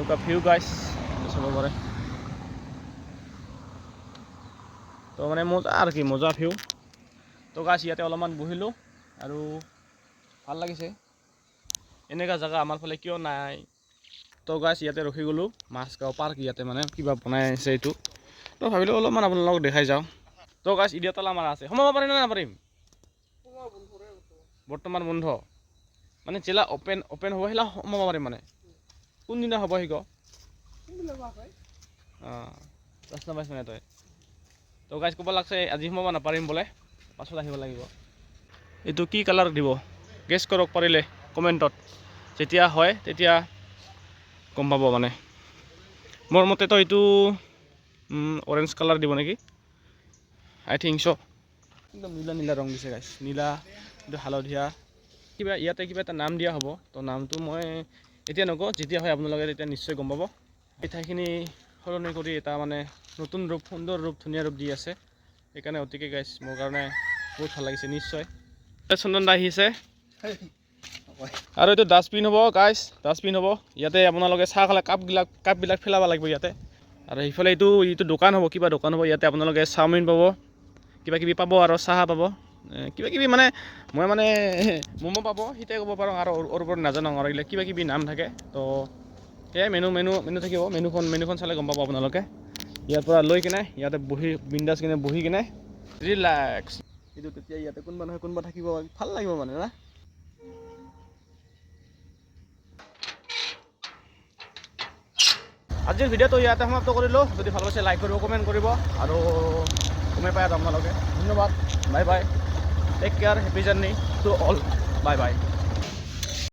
Look up view guys. সবার তো মানে মজা আর কি মজা ভিউ তো গাছ ইয়াতে অলপমান বহিলোঁ আৰু ভাল লাগিছে এনেকুৱা জেগা আমাৰ ফালে কিয় নাই তো গাছ ইয়াতে ৰখি গ'লোঁ মাছগাঁও পাৰ্ক ইয়াতে মানে কিবা বনাই আছে এইটো তো ভাবিলোঁ অলপমান আপোনালোকক দেখাই যাওঁ তো গাছ ইডিয়া তালা মাৰা আছে সোমাব পাৰিম নে নাপাৰিম বৰ্তমান বন্ধ মানে জিলা অ'পেন অ'পেন হ'ব সেইলা সোমাব পাৰিম মানে কোনদিনা হব শিক অঁ ৰাস্তা পাইছ মানে তই তো গাইজ ক'ব লাগছে আজি সোমাব নাপাৰিম বোলে পাছত আহিব লাগিব এইটো কি কালাৰ দিব গেছ কৰক পাৰিলে কমেণ্টত যেতিয়া হয় তেতিয়া গম পাব মানে মোৰ মতে তই এইটো অৰেঞ্জ কালাৰ দিব নেকি আই থিংক চ' একদম নীলা নীলা ৰং দিছে গাইছ নীলা এইটো হালধীয়া কিবা ইয়াতে কিবা এটা নাম দিয়া হ'ব তো নামটো মই এতিয়া নকওঁ যেতিয়া হয় আপোনালোকে তেতিয়া নিশ্চয় গম পাব এই ঠাইখিনি সলনি কৰি এটা মানে নতুন ৰূপ সুন্দৰ ৰূপ ধুনীয়া ৰূপ দি আছে সেইকাৰণে অতিকে গাইছ মোৰ কাৰণে বহুত ভাল লাগিছে নিশ্চয় চন্দন দা আহিছে আৰু এইটো ডাষ্টবিন হ'ব গাইছ ডাষ্টবিন হ'ব ইয়াতে আপোনালোকে চাহ খালে কাপবিলাক কাপবিলাক ফেলাব লাগিব ইয়াতে আৰু সেইফালে এইটো এইটো দোকান হ'ব কিবা দোকান হ'ব ইয়াতে আপোনালোকে চাওমিন পাব কিবা কিবি পাব আৰু চাহ পাব কিবা কিবি মানে মই মানে ম'ম' পাব সিটাই ক'ব পাৰোঁ আৰু ওৰ ওপৰত নাজানো আৰু এইবিলাক কিবা কিবি নাম থাকে তো সেয়াই মেনু মেনু মেনু থাকিব মেনুখন মেনুখন চালে গম পাব আপোনালোকে ইয়াৰ পৰা লৈ কিনে ইয়াতে বহি বিন্দাছ কিনে বহি কিনে ৰিলেক্স এইটো তেতিয়া ইয়াতে কোনোবা নহয় কোনোবা থাকিব ভাল লাগিব মানে না আজিৰ ভিডিঅ'টো ইয়াতে সমাপ্ত কৰিলোঁ যদি ভাল পাইছে লাইক কৰিব কমেণ্ট কৰিব আৰু গমে পাই আপোনালোকে ধন্যবাদ bye bye Take care, happy journey to all. Bye bye.